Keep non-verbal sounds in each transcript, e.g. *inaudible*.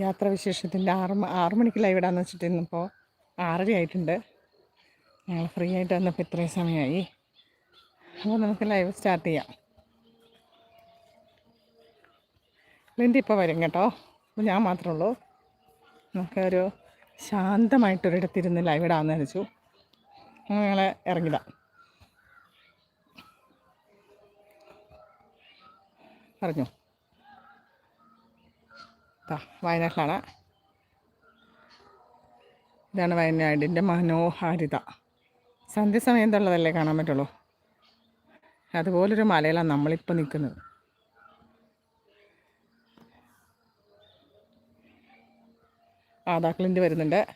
യാത്രാവിശേഷത്തിന്റെ ആറ് മ- ആറ് മണിക്ക് ലൈവ് ഇടാന്ന് വെച്ചിട്ട് ഇന്നിപ്പോൾ ആറര ആയിട്ടുണ്ട്. ഞങ്ങൾ ഫ്രീ ആയിട്ട് വന്നപ്പോൾ ഇത്രയും സമയമായി അപ്പോൾ നമുക്ക് ലൈവ് സ്റ്റാർട്ട് ചെയ്യാം. ലിൻഡി ഇപ്പോൾ വരും കേട്ടോ. അപ്പോൾ ഞാൻ മാത്രമേ ഉള്ളൂ. നമുക്കൊരു ശാന്തമായിട്ടൊരിടത്തിരുന്ന് ലൈവ് ഇടാമെന്ന് വെച്ചു ഞങ്ങൾ ഇറങ്ങിയതാ പറഞ്ഞു? ദാ വയനാട്ടിലാണ്. ഇതാണ് വയനാടിന്റെ മനോഹാരിത. സന്ധ്യസമയം എന്നുള്ളതല്ലേ കാണാൻ പറ്റുള്ളൂ. അതുപോലൊരു മലയിലാണ് നമ്മളിപ്പോൾ നിൽക്കുന്നത്. ആദാ ക്ലിന്റ് വരുന്നുണ്ട്.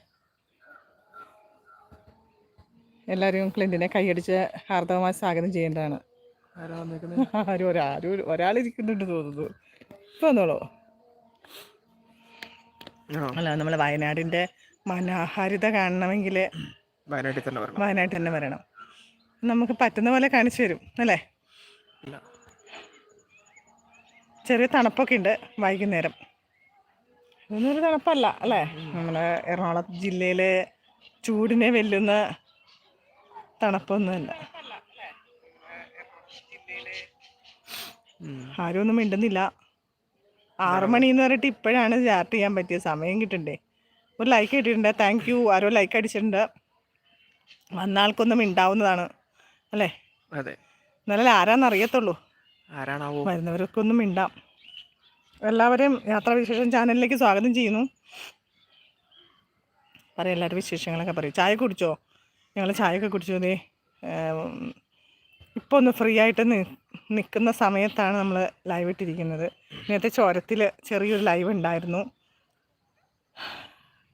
എല്ലാവരും ക്ലിന്റിനെ കൈയടിച്ച് ഹാർദവമായി സ്വാഗതം ചെയ്യേണ്ടതാണ്. ആരും ഒരാരും ഒരാളിരിക്കുന്നുണ്ട് തോന്നുന്നു. ഇപ്പോൾ വന്നോളൂ. അല്ല നമ്മൾ വയനാടിന്റെ മനോഹാരിത കാണണമെങ്കിൽ വയനാട്ടിൽ തന്നെ വരണം. വയനാട്ടിൽ തന്നെ വരണം. നമുക്ക് പറ്റുന്ന പോലെ കാണിച്ചു തരും അല്ലേ? ചെറിയ തണുപ്പൊക്കെ ഉണ്ട് വൈകുന്നേരം. ഇതൊന്നും ഒരു തണുപ്പല്ല അല്ലേ? നമ്മുടെ എറണാകുളം ജില്ലയിലെ ചൂടിനെ വെല്ലുന്ന തണുപ്പൊന്നുമല്ല. ആരും ഒന്നും മിണ്ടുന്നില്ല. ആറു മണി എന്ന് പറഞ്ഞിട്ട് ഇപ്പോഴാണ് സ്റ്റാർട്ട് ചെയ്യാൻ പറ്റിയ സമയം കിട്ടണ്ടേ. ഒരു ലൈക്ക് ഇട്ടിട്ടുണ്ട്. താങ്ക് യു ആരോ ലൈക്ക് അടിച്ചിട്ടുണ്ട്. വന്ന ആൾക്കൊന്നും മിണ്ടാവുന്നതാണ്. അല്ലേ? അതെ. എന്നാലും ആരാന്ന് അറിയത്തുള്ളൂ. ആരാണാവോ? വരുന്നവർക്കൊന്നും മിണ്ടാം. എല്ലാവരെയും യാത്രാവിശേഷം ചാനലിലേക്ക് സ്വാഗതം ചെയ്യുന്നു. പറയാം എല്ലാവരും വിശേഷങ്ങളൊക്കെ പറയും. ചായ കുടിച്ചോ? ഞങ്ങൾ ചായയൊക്കെ കുടിച്ചു. ദേ ഇപ്പോൾ ഒന്ന് ഫ്രീ ആയിട്ട് നിൽക്കുന്ന സമയത്താണ് നമ്മൾ ലൈവ് ഇട്ടിരിക്കുന്നത്. നേരത്തെ ചോരത്തിൽ ചെറിയൊരു ലൈവ് ഉണ്ടായിരുന്നു.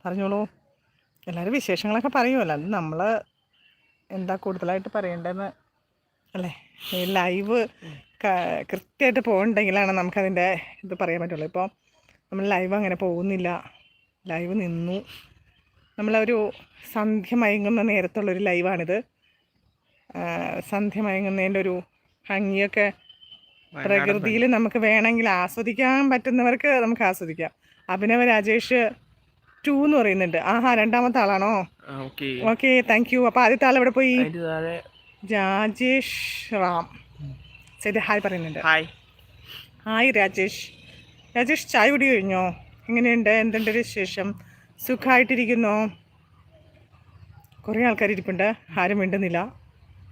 പറഞ്ഞോളൂ. എല്ലാവരും വിശേഷങ്ങളൊക്കെ പറയുമല്ലോ അത് നമ്മൾ എന്താ കൂടുതലായിട്ട് പറയേണ്ടതെന്ന് അല്ലേ? ഈ ലൈവ് കൃത്യമായിട്ട് പോകണ്ടെങ്കിലാണ് നമുക്കതിന്റെ ഇത് പറയാൻ പറ്റുള്ളൂ. ഇപ്പോൾ നമ്മൾ ലൈവ് അങ്ങനെ പോകുന്നില്ല. ലൈവ് നിന്നു. നമ്മളൊരു സന്ധ്യ മയങ്ങുന്ന നേരത്തുള്ളൊരു ലൈവാണിത് സന്ധ്യ മയങ്ങുന്നതിന്റെ ഒരു ഭംഗിയൊക്കെ പ്രകൃതിയിൽ നമുക്ക് വേണമെങ്കിൽ ആസ്വദിക്കാൻ പറ്റുന്നവർക്ക് നമുക്ക് ആസ്വദിക്കാം. അഭിനവ രാജേഷ് ടു എന്ന് പറയുന്നുണ്ട്. ആഹാ രണ്ടാമത്തെ ആളാണോ? ഓക്കെ താങ്ക് യു അപ്പൊ ആദ്യത്തെ ആൾ എവിടെ പോയി? രാജേഷ് റാം. ശരി ഹായ് പറയുന്നുണ്ട്. Hi hi Rajesh. രാജേഷ് ചായ കുടി കഴിഞ്ഞോ? എങ്ങനെയുണ്ട്? എന്തുണ്ട് വിശേഷം? സുഖമായിട്ടിരിക്കുന്നോ കുറേ ആൾക്കാർ ഇരിപ്പുണ്ട്. ആരും മിണ്ടുന്നില്ല.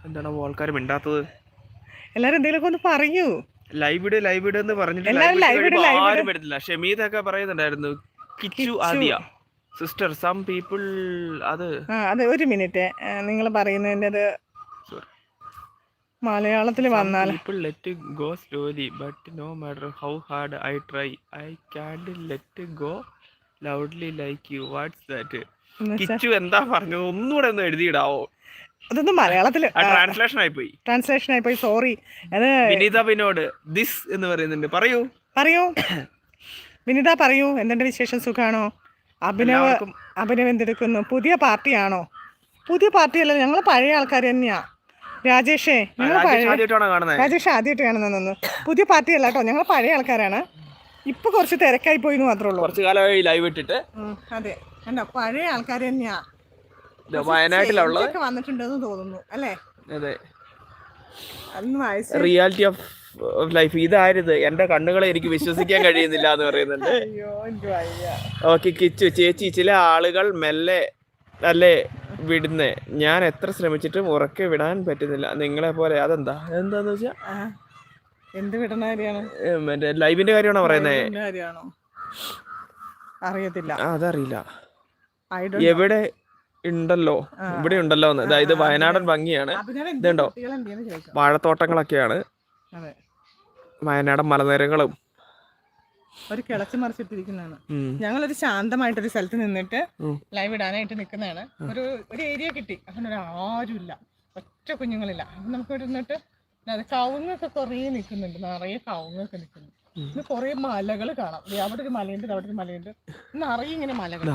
എന്താണ് ആൾക്കാർ മിണ്ടാത്തത്? എല്ലാവരും എന്തെങ്കിലുമൊക്കെ ഒന്ന് പറയൂ. ലൈവ് ഇട് ലൈവ് ഇട് എന്ന് പറഞ്ഞിട്ട് ആരും live ഷമീദ് ഷമീദൊക്കെ പറയുന്നുണ്ടായിരുന്നു Kichu Adiya sister some people അത് അത് ഒരു മിനിറ്റ്. നിങ്ങൾ പറയുന്നതിന്റെ അത്. മലയാളത്തിൽ വന്നാൽ. People let go slowly but no matter how hard I try I can let go loudly like you what's that Kichu എന്താ പറഞ്ഞത്? ഒന്നുകൂടെ ഒന്ന് എഴുതിയിടാവോ? അതൊന്നും മലയാളത്തിൽ ട്രാൻസ്ലേഷൻ ആയി പോയി ട്രാൻസ്ലേഷൻ ആയി പോയി സോറി അത് വിനീത പിന്നോട് ദിസ് എന്ന് പറയുന്നുണ്ട്. പറയൂ. പറയൂ. വിനിത പറയൂ എന്തുണ്ട് വിശേഷം? സുഖാണോ? അഭിനവ് അഭിനവ് എന്തെടുക്കുന്നു? പുതിയ പാർട്ടിയാണോ? പുതിയ പാർട്ടിയല്ല ഞങ്ങൾ പഴയ ആൾക്കാർ തന്നെയാ. രാജേഷേ ഞങ്ങൾ രാജേഷ് ആദ്യമായിട്ടാണ് ആദ്യമായിട്ടാണോ പുതിയ പാർട്ടി ആദ്യമായിട്ട് കാണുന്നു പുതിയ പാർട്ടിയല്ല കേട്ടോ ഞങ്ങൾ പഴയ ആൾക്കാരാണ്. ഇപ്പൊ കുറച്ച് തിരക്കായി പോയി എന്ന് മാത്രമേ ഉള്ളൂ. കുറച്ചു കാലമായി ലൈവ് ഇട്ടിട്ട്. അതെ. കണ്ടോ പഴയ ആൾക്കാർ തന്നെയാ. ഒക്കെ വന്നിട്ടുണ്ടെന്ന് തോന്നുന്നു അല്ലേ? അതെ. റിയാലിറ്റി ഓഫ് ലൈഫ് ഇതായിരുന്നു എന്റെ കണ്ണുകളെ എനിക്ക് വിശ്വസിക്കാൻ കഴിയുന്നില്ല എന്ന് പറയുന്നുണ്ട്. ഓക്കെ കിച്ചു ചേച്ചി ചില ആളുകൾ മെല്ലെ അല്ലേ വിടുന്നേ. ഞാൻ എത്ര ശ്രമിച്ചിട്ടും ഉറക്കെ വിടാൻ പറ്റുന്നില്ല. നിങ്ങളെ പോലെ അതെന്താ? എന്താന്ന് വെച്ചാ? എന്ത് വിടണ കാര്യമാണ്? മറ്റേ ലൈവിന്റെ കാര്യമാണോ പറയുന്നേ? എന്ത് കാര്യമാണോ? അറിയത്തില്ല. അതറിയില്ല. എവിടെ ഉണ്ടല്ലോ. ഇവിടെ ഉണ്ടല്ലോ എന്ന് അതായത് വയനാടൻ ഭംഗിയാണ്. ഇതുണ്ടോ വാഴത്തോട്ടങ്ങളൊക്കെയാണ്. വയനാടൻ മലനിരകളും. ഒരു കിളച്ച് മറിച്ചിട്ടിരിക്കുന്നതാണ്. ഞങ്ങളൊരു ശാന്തമായിട്ടൊരു സ്ഥലത്ത് നിന്നിട്ട് ലൈവ് ഇടാനായിട്ട് നിൽക്കുന്നതാണ് ഒരു ഒരു ഏരിയ കിട്ടി. അങ്ങനെ ഒരു ആരുമില്ല ഒറ്റ കുഞ്ഞുങ്ങളില്ല. അപ്പം നമുക്ക് ഇവിടെ നിന്നിട്ട് കവുങ്ങൊക്കെ കുറേ നിൽക്കുന്നുണ്ട്. നിറയെ കവുങ്ങൊക്കെ നിൽക്കുന്നു പിന്നെ കുറേ മലകൾ കാണാം. അവിടെ ഒരു മലയുണ്ട് അവിടെ ഒരു മലയുണ്ട്. നിറയെ ഇങ്ങനെ മലകൾ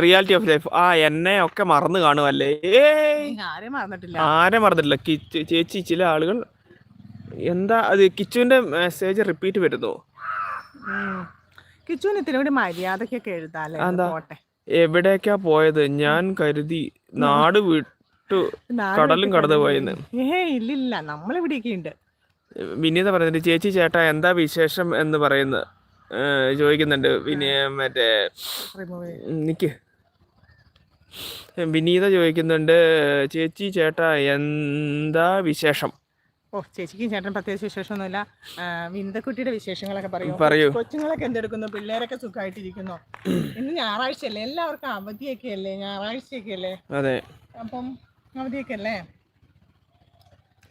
റിയാലിറ്റി ഓഫ് ലൈഫ് ആ എന്നെ ഒക്കെ മറന്നു കാണുമല്ലേ ഏയ്! ആരെയും മറന്നിട്ടില്ല. ആരെ മറന്നിട്ടില്ല. ചേച്ചി ചില ആളുകൾ എന്താ അത് കിച്ചുവിന്റെ മെസ്സേജ് റിപ്പീറ്റ് വരുന്നു. കിച്ചുവിന് ഇത്തിരി കൂടി മര്യാദക്കൊക്കെ എഴുതാല്ലേ? പോട്ടെ. എവിടേക്കാ പോയത്? ഞാൻ കരുതി നാട് വിട്ടു കടലും കടന്നു പോയെന്ന്. ഏ ഇല്ലില്ല. നമ്മളിവിടെയൊക്കെ ഉണ്ട് വിനീത പറയുന്നുണ്ട് ചേച്ചി ചേട്ടാ എന്താ വിശേഷം? എന്ന് പറയുന്നു. ഏ, ചോദിക്കുന്നുണ്ട്. പിന്നെ മറ്റേ നിക്ക്. വിനീത ചോദിക്കുന്നുണ്ട് ചേച്ചി ചേട്ട എന്താ വിശേഷം? ഓ ചേച്ചിക്കും ചേട്ടൻ പ്രത്യേകിച്ച് വിശേഷമൊന്നുമില്ല. വിന്ദക്കുട്ടിയുടെ വിശേഷങ്ങളൊക്കെ പറയൂ. പറയൂ. കൊച്ചുങ്ങളൊക്കെ എന്തെടുക്കുന്നു? പിള്ളേരൊക്കെ സുഖമായിട്ടിരിക്കുന്നു ഇന്ന് ഞായറാഴ്ച അല്ലേ എല്ലാവർക്കും അവധിയൊക്കെ അല്ലേ ഞായറാഴ്ചയൊക്കെ അല്ലേ അതെ. അപ്പം അവധിയൊക്കെ അല്ലേ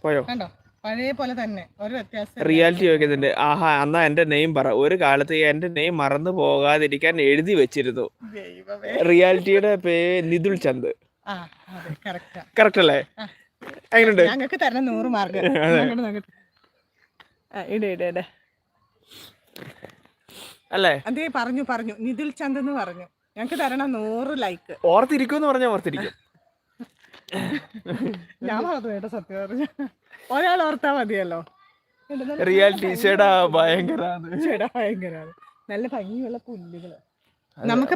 പോയോ? കണ്ടോ? പഴയ പോലെ തന്നെ ഒരു വ്യത്യാസം റിയാലിറ്റി ചോദിക്കുന്നുണ്ട് ആഹാ എന്നാ എന്റെ നെയിം പറ. ഒരു കാലത്ത് എന്റെ നെയിം മറന്നു പോകാതിരിക്കാൻ എഴുതി വെച്ചിരുന്നു. റിയാലിറ്റിയുടെ പേര് നിതുൽ ചന്ദ്. ആ അതെ കറക്റ്റാ അല്ലേ. എങ്ങനെയുണ്ട് ഞങ്ങൾക്ക് തരണം നൂറ് മാർക്ക് ഇട ഇട ഇട. അല്ലേ? അതേ പറഞ്ഞു പറഞ്ഞു. നിതിൽ ചന്ദ് എന്ന് പറഞ്ഞു. ഞങ്ങക്ക് തരണം നൂറ് ലൈക്ക് ഓർത്തിരിക്കും പറഞ്ഞാൽ ഓർത്തിരിക്കും. ഞാൻ മറന്നു കേട്ടോ സത്യം പറഞ്ഞു. ഒരാൾ ഓർത്താ മതിയല്ലോ റിയാലിറ്റി ചേടാ ഭയങ്കര ചേടാ ഭയങ്കര നല്ല ഭംഗിയുള്ള പുല്ലുകൾ. നമുക്ക്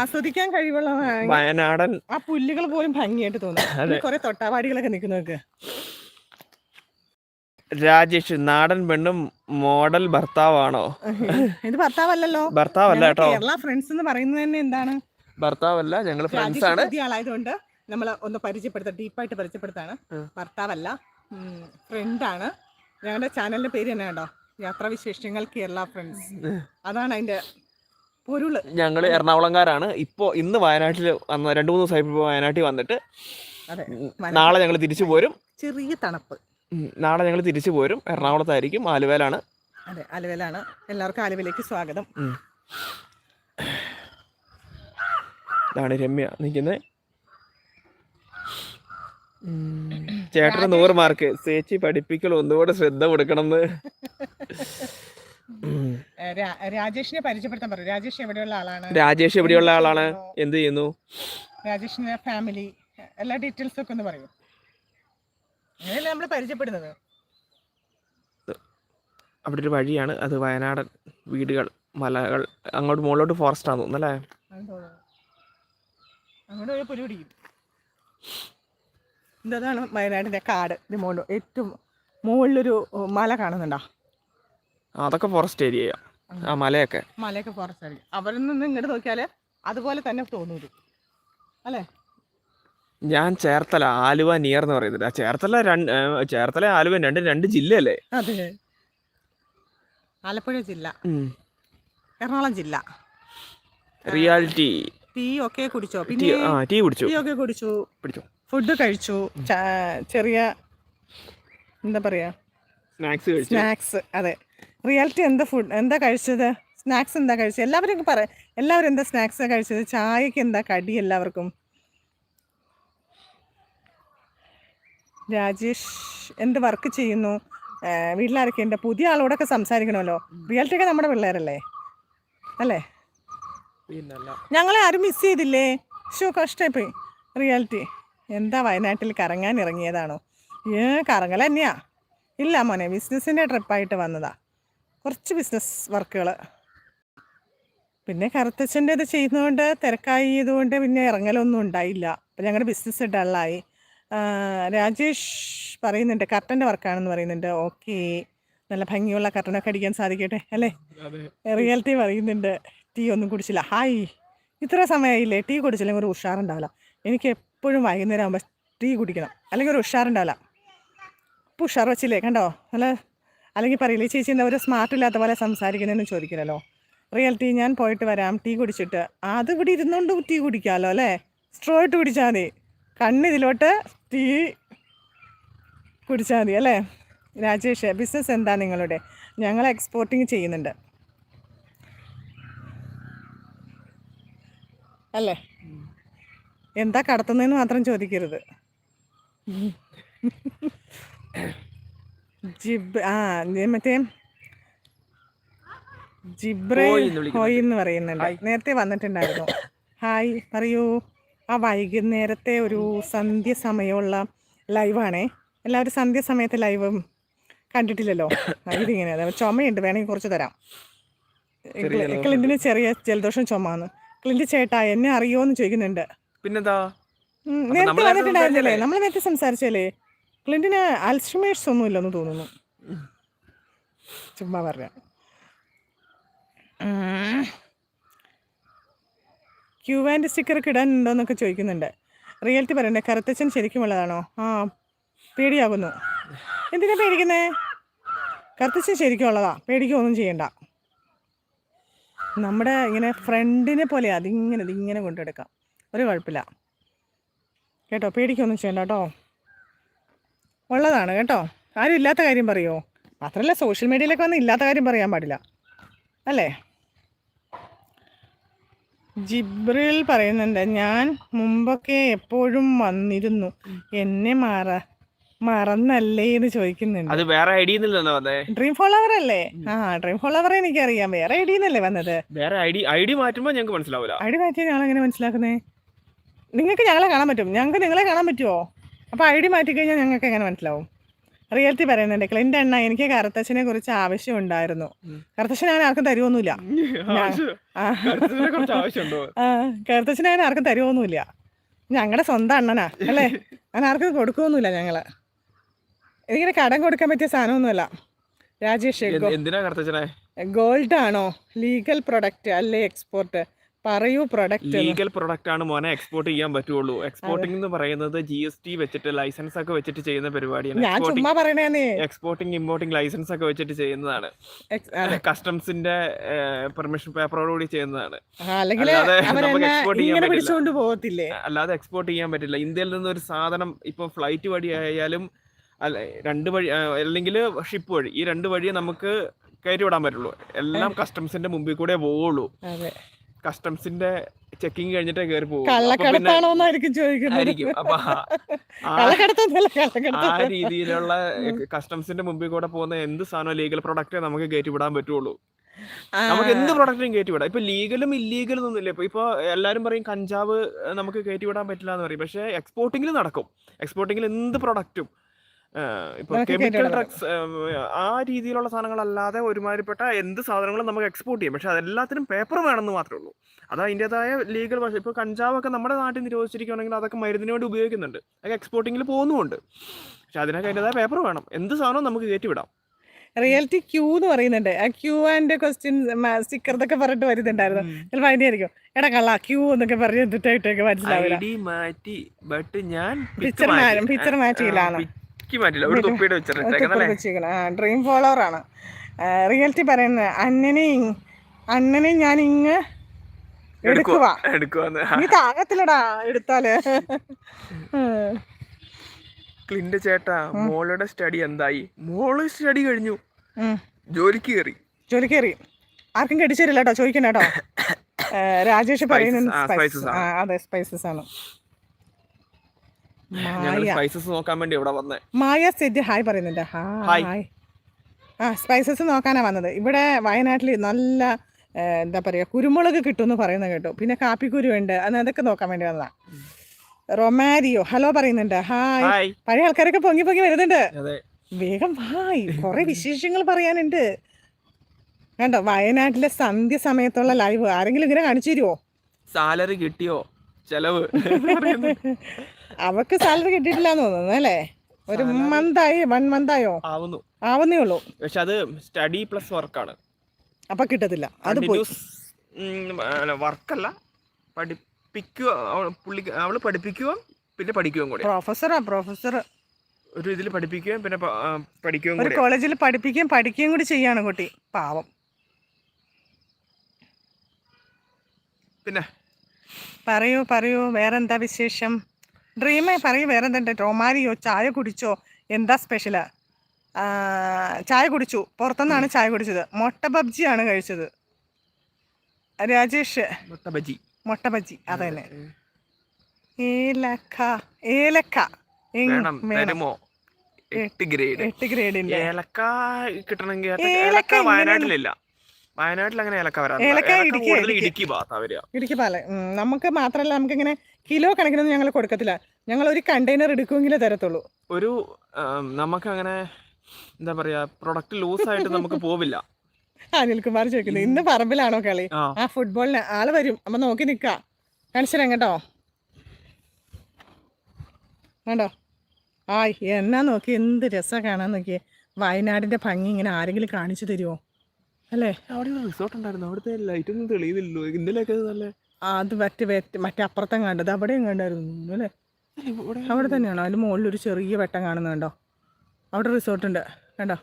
ആസ്വദിക്കാൻ കഴിവുള്ള വയനാടൻ ആ പുല്ലുകൾ പോലും ഭംഗിയായിട്ട് തോന്നുന്നു *laughs* കൊറേ തൊട്ടാവാടികളൊക്കെ നിൽക്കുന്നതൊക്കെ രാജേഷ് നാടൻ പെണ്ണും മോഡൽ ഭർത്താവാണോ? *laughs* ഇത് ഭർത്താവല്ലല്ലോ. ഭർത്താവല്ല ഞങ്ങൾ കേട്ടോ. കേരള ഫ്രണ്ട്സ് എന്ന് പറയുന്നത് തന്നെ എന്താണ്? ഭർത്താവല്ല ഞങ്ങൾ ഫ്രണ്ട്സ് ആണ്. ആളായതുകൊണ്ട്. നമ്മൾ ഒന്ന് പരിചയപ്പെടുത്താം ഡീപ്പായിട്ട് പരിചയപ്പെടുത്താണ്. ഭർത്താവല്ല ഫ്രണ്ടാണ് ഞങ്ങളുടെ ചാനലിന്റെ പേര് തന്നെ കണ്ടോ? യാത്രാവിശേഷങ്ങൾ കേരള ഫ്രണ്ട്സ് അതാണ് അതിന്റെ പൊരുൾ. ഞങ്ങൾ എറണാകുളംകാരാണ്. ഇപ്പോ ഇന്ന് വയനാട്ടിൽ വന്ന രണ്ടു മൂന്ന് ദിവസമായി ഇപ്പോൾ വയനാട്ടിൽ വന്നിട്ട് നാളെ ഞങ്ങൾ തിരിച്ചു പോരും. ചെറിയ തണുപ്പ്. നാളെ ഞങ്ങൾ തിരിച്ചു പോരും. എറണാകുളത്തായിരിക്കും ആലുവേലാണ് അതെ ആലുവേലാണ് എല്ലാവർക്കും ആലുവയിലേക്ക് സ്വാഗതം. ഇതാണ് രമ്യ നിൽക്കുന്നത് ചേട്ടന് നൂറ് മാർക്ക്. ചേച്ചി പഠിപ്പിക്കൽ ഒന്നുകൂടെ ശ്രദ്ധ കൊടുക്കണം എന്ന് *laughs* രാജേഷിനെ പരിചയപ്പെടുത്താൻ പറയും. രാജേഷ് എവിടെയുള്ള ആളാണ്? രാജേഷ് എവിടെയുള്ള ആളാണ്? എന്ത് ചെയ്യുന്നു? രാജേഷിന്റെ ഫാമിലി എല്ലാ ഡീറ്റെയിൽസും ഒക്കെ ഒന്ന് പറയൂ. അങ്ങനെയല്ലേ നമ്മൾ പരിചയപ്പെടുന്നത്? അവിടെ ഒരു വഴിയാണ്. അത് വയനാടൻ വീടുകൾ മലകൾ. അങ്ങോട്ട് മുകളിലോട്ട് ഫോറസ്റ്റ് ആണെന്ന് തോന്നുന്നു അല്ലേ? അങ്ങോട്ട് ഒരു പുലി പിടിക്കും. ഇതാണ് വയനാടിന്റെ കാട്? ഇത് മുകളിൽ ഏറ്റവും മുകളിലൊരു മല കാണുന്നുണ്ടോ? അതൊക്കെ ഫോറസ്റ്റ് ഏരിയ ആ മലയൊക്കെ. മലയൊക്കെ ഫോറസ്റ്റ് ഏരിയ അവരിൽ നിന്ന് ഇങ്ങോട്ട് നോക്കിയാൽ അതുപോലെ തന്നെ തോന്നൂര്. അല്ലേ? ഞാൻ ചേർത്തല ആലുവ നിയർ എന്ന് പറയുന്നത്. ചേർത്തല രണ്ട് ചേർത്തല ആലുവ രണ്ട് രണ്ട് ജില്ലയല്ലേ? അതെ. ആലപ്പുഴ ജില്ല. എറണാകുളം ജില്ല. റിയാലിറ്റി ടീ ഒക്കെ കുടിച്ചോ? പിന്നെ ടീ കുടിച്ചു. ടീ ഒക്കെ കുടിച്ചു. പിടിച്ചു ഫുഡ് കഴിച്ചു. ചെറിയ എന്താ പറയാ? സ്നാക്സ് സ്നാക്സ് അതെ. റിയാലിറ്റി എന്താ ഫുഡ് എന്താ കഴിച്ചത്? സ്നാക്സ് എന്താ കഴിച്ചത്? എല്ലാവരും പറ എല്ലാവരും എന്താ സ്നാക്സ് കഴിച്ചത്? ചായക്ക് എന്താ കടി എല്ലാവർക്കും? രാജേഷ് എന്ത് വർക്ക് ചെയ്യുന്നു? വീട്ടിലാരൊക്കെ ഉണ്ട്? പുതിയ ആളോടൊക്കെ സംസാരിക്കണമല്ലോ. റിയാലിറ്റി ഒക്കെ നമ്മുടെ പിള്ളേരല്ലേ? അല്ലേ? ഞങ്ങളെ ആരും മിസ് ചെയ്തില്ലേ? ഷോ കഷ്ടമായിപ്പോയി റിയാലിറ്റി. എന്താ വയനാട്ടിൽ കറങ്ങാൻ ഇറങ്ങിയതാണോ? ഏ കറങ്ങൽ തന്നെയാ. ഇല്ല മോനെ ബിസിനസ്സിന്റെ ട്രിപ്പായിട്ട് വന്നതാ. കുറച്ച് ബിസിനസ് വർക്കുകൾ പിന്നെ കറുത്തച്ഛന്റെ ഇത് ചെയ്യുന്നതുകൊണ്ട് തിരക്കായതുകൊണ്ട് പിന്നെ ഇറങ്ങലൊന്നും ഉണ്ടായില്ല. അപ്പം ഞങ്ങളുടെ ബിസിനസ് ഡള്ളായി. രാജേഷ് പറയുന്നുണ്ട് കർട്ടന്റെ വർക്കാണെന്ന് പറയുന്നുണ്ട്. ഓക്കെ. നല്ല ഭംഗിയുള്ള കർട്ടനൊക്കെ അടിക്കാൻ സാധിക്കട്ടെ അല്ലേ? റിയാലിറ്റി പറയുന്നുണ്ട് ടീ ഒന്നും കുടിച്ചില്ല. ഹായ്. ഇത്ര സമയമായില്ലേ ടീ കുടിച്ചില്ലെങ്കിൽ ഒരു ഉഷാറുണ്ടാവില്ല. എനിക്ക് എപ്പോഴും വൈകുന്നേരം ആകുമ്പോൾ ടീ കുടിക്കണം. അല്ലെങ്കിൽ ഒരു ഉഷാറുണ്ടാവില്ല. ഇപ്പോൾ ഉഷാർ വെച്ചില്ലേ? കണ്ടോ? നല്ല അല്ലെങ്കിൽ പറയില്ലേ ചേച്ചി എന്താ ഒരു സ്മാർട്ട് ഇല്ലാത്ത പോലെ സംസാരിക്കുന്നതെന്ന് ചോദിക്കില്ലല്ലോ. റിയാലിറ്റി ഞാൻ പോയിട്ട് വരാം ടീ കുടിച്ചിട്ട്. അത് ഇവിടെ ഇരുന്നുകൊണ്ട് ടീ കുടിക്കാമല്ലോ അല്ലേ? സ്ട്രോ ഇട്ട് കുടിച്ചാൽ മതി. കണ്ണിതിലോട്ട് ടീ കുടിച്ചാൽ മതി അല്ലേ? രാജേഷ് ബിസിനസ് എന്താ നിങ്ങളുടെ? ഞങ്ങൾ എക്സ്പോർട്ടിങ് ചെയ്യുന്നുണ്ട്. അല്ലേ? എന്താ കടത്തുന്നതെന്ന് മാത്രം ചോദിക്കരുത്. ജിബ് ആ മറ്റേ ജിബ്രേ ഹോയ് എന്ന് പറയുന്നുണ്ട്. നേരത്തെ വന്നിട്ടുണ്ടായിരുന്നു. ഹായ് പറയൂ. ആ വൈകുന്നേരത്തെ ഒരു സന്ധ്യ സമയമുള്ള ലൈവാണേ. എല്ലാവരും സന്ധ്യ സമയത്തെ ലൈവ് കണ്ടിട്ടില്ലല്ലോ? ഇതിങ്ങനെ ചുമയുണ്ട്. വേണമെങ്കിൽ കുറച്ച് തരാം. ക്ലിന്റിന് ചെറിയ ജലദോഷം ചുമന്ന് ക്ലിന്റ് ചേട്ടാ എന്നെ അറിയോ എന്ന് ചോദിക്കുന്നുണ്ട്. പിന്നെന്താ? നേരത്തെ വന്നിട്ടുണ്ടായിരുന്നില്ലേ? നമ്മൾ നേരത്തെ സംസാരിച്ചല്ലേ ക്ലിന്റിന് അൽഷിമേഴ്സ് ഒന്നും ഇല്ലെന്ന് തോന്നുന്നു. ചുമ്മാ പറഞ്ഞ ക്യൂ ആൻഡ് സ്റ്റിക്കർ ഒക്കെ ഇടാനുണ്ടോ എന്നൊക്കെ ചോദിക്കുന്നുണ്ട്. റിയാലിറ്റി പറയണ്ടേ? കറുത്തച്ഛൻ ശരിക്കും ഉള്ളതാണോ? ആ പേടിയാകുന്നു എന്തിനാ പേടിക്കുന്നേ? കറുത്തച്ഛൻ ശരിക്കും ഉള്ളതാ. പേടിക്കൊന്നും ചെയ്യണ്ട. നമ്മുടെ ഇങ്ങനെ ഫ്രണ്ടിനെ പോലെ അതിങ്ങനെ ഇതിങ്ങനെ കൊണ്ടെടുക്കാം ഒരു കുഴപ്പമില്ല. കേട്ടോ പേടിക്കൊന്നും ചെയ്യണ്ട കേട്ടോ. ഉള്ളതാണ് കേട്ടോ. ആരും ഇല്ലാത്ത കാര്യം പറയുമോ മാത്രമല്ല സോഷ്യൽ മീഡിയയിലൊക്കെ വന്ന് ഇല്ലാത്ത കാര്യം പറയാൻ പാടില്ല. അല്ലേ? ജിബ്രിൽ പറയുന്നുണ്ട് ഞാൻ മുമ്പൊക്കെ എപ്പോഴും വന്നിരുന്നു. എന്നെ മാറ മറന്നല്ലേ എന്ന് ചോദിക്കുന്നുണ്ട്. അത് വേറെ ഐഡിയ ഡ്രീം ഫോളോവർ അല്ലേ? ആ ഡ്രീം ഫോളോവർ എനിക്കറിയാം. വേറെ ഐ വന്നത്? വേറെ ഐഡി ഐഡി മാറ്റുമ്പോ ഞങ്ങൾക്ക് മനസ്സിലാവില്ല ഐഡി മാറ്റിയാൽ ഞങ്ങൾ എങ്ങനെ മനസ്സിലാക്കുന്നേ? നിങ്ങൾക്ക് ഞങ്ങളെ കാണാൻ പറ്റും ഞങ്ങൾക്ക് നിങ്ങളെ കാണാൻ പറ്റുമോ? അപ്പോൾ ഐ ഡി മാറ്റിക്കഴിഞ്ഞാൽ ഞങ്ങൾക്ക് എങ്ങനെ മനസ്സിലാവും? റിയാലിറ്റി പറയുന്നുണ്ട് ക്ലിന്റ് എണ്ണ എനിക്ക് കറുത്തച്ഛനെ കുറിച്ച് *laughs* ആവശ്യം ഉണ്ടായിരുന്നു കറുത്തച്ഛൻ അങ്ങനെ ആർക്കും തരുമൊന്നുമില്ല കറുത്തച്ഛനെ അങ്ങനെ ആർക്കും തരുമൊന്നുമില്ല ഞങ്ങളുടെ സ്വന്തം അണ്ണനാ അല്ലേ? അങ്ങനെ ആർക്കും കൊടുക്കുമൊന്നുമില്ല ഞങ്ങൾ ഇതിങ്ങനെ കടം കൊടുക്കാൻ പറ്റിയ സാധനമൊന്നുമല്ല. രാജേഷ് ഗോൾഡ് ആണോ? ലീഗൽ പ്രൊഡക്റ്റ് അല്ലേ എക്സ്പോർട്ട്? പറയൂ പ്രൊഡക്റ്റ് ലീഗൽ പ്രൊഡക്റ്റ് ആണ് മോനെ എക്സ്പോർട്ട് ചെയ്യാൻ പറ്റുള്ളൂ. എക്സ്പോർട്ടിംഗ് എന്ന് പറയുന്നത് ജി എസ് ടി വെച്ചിട്ട് ലൈസൻസ് ഒക്കെ വെച്ചിട്ട് ചെയ്യുന്ന പരിപാടിയാണ്. എക്സ്പോർട്ടിംഗ് ഇമ്പോർട്ടിംഗ് ലൈസൻസ് ഒക്കെ വെച്ചിട്ട് ചെയ്യുന്നതാണ്. കസ്റ്റംസിന്റെ പെർമിഷൻ പേപ്പറോടുകൂടി ചെയ്യുന്നതാണ്. അല്ലെങ്കിൽ അല്ലാതെ എക്സ്പോർട്ട് ചെയ്യാൻ പറ്റില്ല. ഇന്ത്യയിൽ നിന്ന് ഒരു സാധനം ഇപ്പൊ ഫ്ലൈറ്റ് വഴി ആയാലും അല്ല രണ്ട് വഴി അല്ലെങ്കിൽ ഷിപ്പ് വഴി ഈ രണ്ട് വഴിയെ നമുക്ക് കയറ്റി വിടാൻ പറ്റുള്ളൂ. എല്ലാം കസ്റ്റംസിന്റെ മുമ്പിൽ കൂടെ പോവുള്ളൂ. കസ്റ്റംസിന്റെ ചെക്കിങ് കഴിഞ്ഞിട്ടേ കയറി പോകും ചോദിക്കുന്നത്. അപ്പൊ ആ രീതിയിലുള്ള കസ്റ്റംസിന്റെ മുമ്പിൽ കൂടെ പോകുന്ന എന്ത് സാധനം ലീഗൽ പ്രൊഡക്റ്റേ നമുക്ക് കയറ്റി വിടാൻ പറ്റുള്ളൂ നമുക്ക് എന്ത് പ്രൊഡക്റ്റും കയറ്റി വിടാം ഇപ്പൊ ലീഗലും ഇല്ലീഗലും ഒന്നുമില്ല. ഇപ്പൊ ഇപ്പൊ എല്ലാരും പറയും കഞ്ചാവ് നമുക്ക് കയറ്റി വിടാൻ പറ്റില്ല എന്ന് പറയും. പക്ഷെ എക്സ്പോർട്ടിങ്ങിൽ നടക്കും. എക്സ്പോർട്ടിങ്ങിൽ എന്ത് പ്രൊഡക്റ്റും ഇപ്പൊ കെമിക്കൽ ഡ്രഗ്സ് ആ രീതിയിലുള്ള സാധനങ്ങളല്ലാതെ ഒരുമാതിരിപ്പെട്ട എന്ത് സാധനങ്ങളും നമുക്ക് എക്സ്പോർട്ട് ചെയ്യാം. പക്ഷെ അതെല്ലാത്തിനും പേപ്പർ വേണമെന്ന് മാത്രമേ ഉള്ളൂ. അത് അതിന്റെതായ ലീഗൽ ഭാഷ ഇപ്പൊ കഞ്ചാവൊക്കെ നമ്മുടെ നാട്ടിൽ നിരോധിച്ചിരിക്കുകയാണെങ്കിൽ അതൊക്കെ മരുന്നിന് വേണ്ടി ഉപയോഗിക്കുന്നുണ്ട്. അതൊക്കെ എക്സ്പോർട്ടിങ്ങിൽ പോകുന്നുമുണ്ട്. പക്ഷെ അതിനൊക്കെ അതിന്റെതായ പേപ്പർ വേണം. എന്ത് സാധനവും നമുക്ക് കയറ്റി വിടാം. റിയാലിറ്റി ക്യൂ എന്ന് പറയുന്നുണ്ട്. ആ ക്യൂ ആൻഡ് ക്വസ്റ്റ്യൻ സ്റ്റിക്കർ എന്നൊക്കെ പറഞ്ഞിട്ട് വരുന്നുണ്ടായിരുന്നു. ചിലപ്പോൾ ആയിരിക്കും എടാ കള്ള ക്യൂ എന്നൊക്കെ പറഞ്ഞ് മനസ്സിലാവില്ല. മാറ്റി ബട്ട് ഞാൻ പിക്ചർ പിക്ചർ മാറ്റിയില്ലാണ് പിക്ക് മാറ്റില്ല. ഒരു തൊപ്പിയുടെ വെച്ചിരിക്കണം. ഡ്രീം ഫോളോവർ ആണ്. റിയാലിറ്റി പറയുന്നത് അന്നനെ അന്നനെ ഞാൻ ഇങ്ങ് എടുക്കുവാന്ന്. നീ താകത്തില്ലടാ എടുത്താൽ. ഉം. ക്ലിന്റ് ചേട്ടാ മോളുടെ സ്റ്റഡി എന്തായി? മോൾ സ്റ്റഡി കഴിഞ്ഞു. ജോലിക്ക് കയറി. ജോലി കയറി. ആർക്കും കടിച്ചിട്ടില്ല കേട്ടോ ചോദിക്കണ്ട കേട്ടോ. *coughs* രാജേഷ് പറയുന്നത് അതെ സ്പൈസസ് ആണ്. ഞങ്ങൾ സ്പൈസസ് നോക്കാൻ വേണ്ടി ഇവിടെ വന്നേ. മായ സെറ്റ് ഹായ് പറയുന്നുണ്ട്. ഹായ്. ആ സ്പൈസസ് നോക്കാനാ വന്നത്. ഇവിടെ വയനാട്ടിൽ നല്ല എന്താ പറയുക കുരുമുളക് കിട്ടുമെന്ന് പറയുന്നത് കേട്ടു. പിന്നെ കാപ്പിക്കുരു ഉണ്ട്. അന്ന് അതൊക്കെ നോക്കാൻ വേണ്ടി വന്നതാ. റൊമാരിയോ ഹലോ പറയുന്നുണ്ട്. ഹായ് പഴയ ആൾക്കാരൊക്കെ പൊങ്ങി പൊങ്ങി വരുന്നുണ്ട്. വേഗം ഹായ് കുറെ വിശേഷങ്ങൾ പറയാനുണ്ട്. കണ്ടോ വയനാട്ടിലെ സന്ധ്യ സമയത്തുള്ള ലൈവ് ആരെങ്കിലും ഇങ്ങനെ കാണിച്ചു തരുമോ സാലറി കിട്ടിയോ? ചെലവ് അവക്ക് സാലറി കിട്ടിയിട്ടില്ല തോന്നുന്നു അല്ലേ? ഒരു മന്തായി വൺ മന്തായോ ആവുന്നു. ആവുന്നേ ഉള്ളൂ. പക്ഷെ അത് സ്റ്റഡി പ്ലസ് വർക്കാണ് അപ്പൊ കിട്ടത്തില്ല. അത് വർക്കല്ല പഠിപ്പിക്കുക പുള്ളി അവൾ പഠിപ്പിക്കുക പിന്നെ പഠിക്കുകയും കൂടി? പ്രൊഫസറാ പ്രൊഫസർ ഒരു ഇതിൽ പഠിപ്പിക്കുകയും പിന്നെ പഠിക്കുകയും ഒരു കോളേജിൽ പഠിപ്പിക്കുകയും പഠിക്കുകയും കൂടി ചെയ്യാണ് കുട്ടി. പാവം. പിന്നെ പറയൂ പറയൂ വേറെന്താ വിശേഷം? ഡ്രീമേ പറയൂ വേറെന്തുണ്ട്? റൊമാരിയോ ചായ കുടിച്ചോ? എന്താ സ്പെഷ്യൽ? ചായ കുടിച്ചു. പുറത്തുനിന്നാണ് ചായ കുടിച്ചത്. മുട്ട ബബ്ജിയാണ് കഴിച്ചത്. രാജേഷ്. മുട്ട ബജി മുട്ട അതന്നെ. ഏലക്ക. ഏലക്ക. എട്ട് ഗ്രേഡ്. ഏലക്ക കിട്ടണമെങ്കിൽ ഏലക്ക വയനാട്ടിലില്ല. വയനാട്ടിൽ അങ്ങനെ ഏലക്ക ഏലക്ക ഇടുക്കി- ഇടുക്കി. ഇടുക്കി ഭാഗത്താ വരിക. ഇടുക്കി പാല. നമുക്ക് മാത്രമല്ല നമുക്കിങ്ങനെ കിലോ കണക്കിനൊന്നും ഞങ്ങൾ കൊടുക്കത്തില്ല. ഞങ്ങൾ ഒരു കണ്ടെയ്നർ എടുക്കുമെങ്കിലേ തരത്തുള്ളൂ. ഒരു നമുക്ക് അങ്ങനെ എന്താ പറയാ പ്രൊഡക്റ്റ് ലൂസ് ആയിട്ട് നമുക്ക് പോവില്ല. *laughs* അനിൽകുമാർ ചോദിക്കുന്നത് ഇന്ന് പറമ്പിലാണോ കളി? ആ. ഫുട്ബോളിന് ആൾ വരും. അപ്പൊ നോക്കി നിക്ക കാണിച്ചു തരാം കേട്ടോ. കണ്ടോ? ആ എന്നാ നോക്കി? എന്ത് രസ കാണാൻ നോക്കിയേ. വയനാടിന്റെ ഭംഗി ഇങ്ങനെ ആരെങ്കിലും കാണിച്ചു തരുമോ അല്ലേ? അവിടെ ഒരു റിസോർട്ട് ഉണ്ടായിരുന്നു. അവിടുത്തെ ലൈറ്റ് ഒന്നും തെളിയുന്നില്ലല്ലോ. ഇന്നലെയൊക്കെ അത് നല്ല ആ, അത് മറ്റേ മറ്റേ അപ്പുറത്തെ കണ്ടത് അവിടെയും കണ്ടായിരുന്നു അല്ലേ? അവിടെ തന്നെയാണോ? അതിന് മുകളിൽ ഒരു ചെറിയ വെട്ടം കാണുന്നുണ്ടോ അവിടെ റിസോർട്ട് ഉണ്ട്. കണ്ടോ?